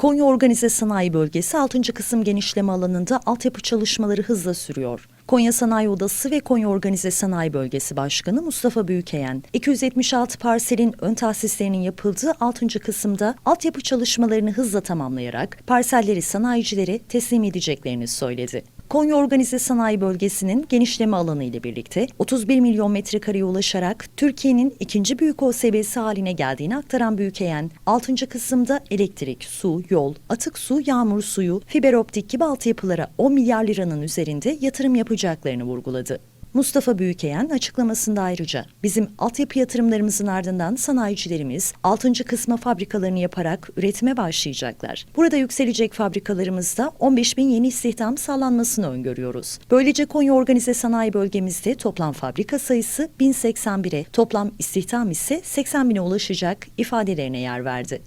Konya Organize Sanayi Bölgesi 6. kısım genişleme alanında altyapı çalışmaları hızla sürüyor. Konya Sanayi Odası ve Konya Organize Sanayi Bölgesi Başkanı Mustafa Büyükeyen, 276 parselin ön tahsislerinin yapıldığı 6. kısımda altyapı çalışmalarını hızla tamamlayarak parselleri sanayicilere teslim edeceklerini söyledi. Konya Organize Sanayi Bölgesi'nin genişleme alanı ile birlikte 31 milyon metrekareye ulaşarak Türkiye'nin ikinci büyük OSB'si haline geldiğini aktaran Büyükeyen, 6. kısımda elektrik, su, yol, atık su, yağmur suyu, fiber optik gibi altyapılara 10 milyar liranın üzerinde yatırım yapacaklarını vurguladı. Mustafa Büyükeyen açıklamasında ayrıca bizim altyapı yatırımlarımızın ardından sanayicilerimiz 6. kısma fabrikalarını yaparak üretime başlayacaklar. Burada yükselecek fabrikalarımızda 15 bin yeni istihdam sağlanmasını öngörüyoruz. Böylece Konya Organize Sanayi Bölgemizde toplam fabrika sayısı 1081'e, toplam istihdam ise 80 bine ulaşacak ifadelerine yer verdi.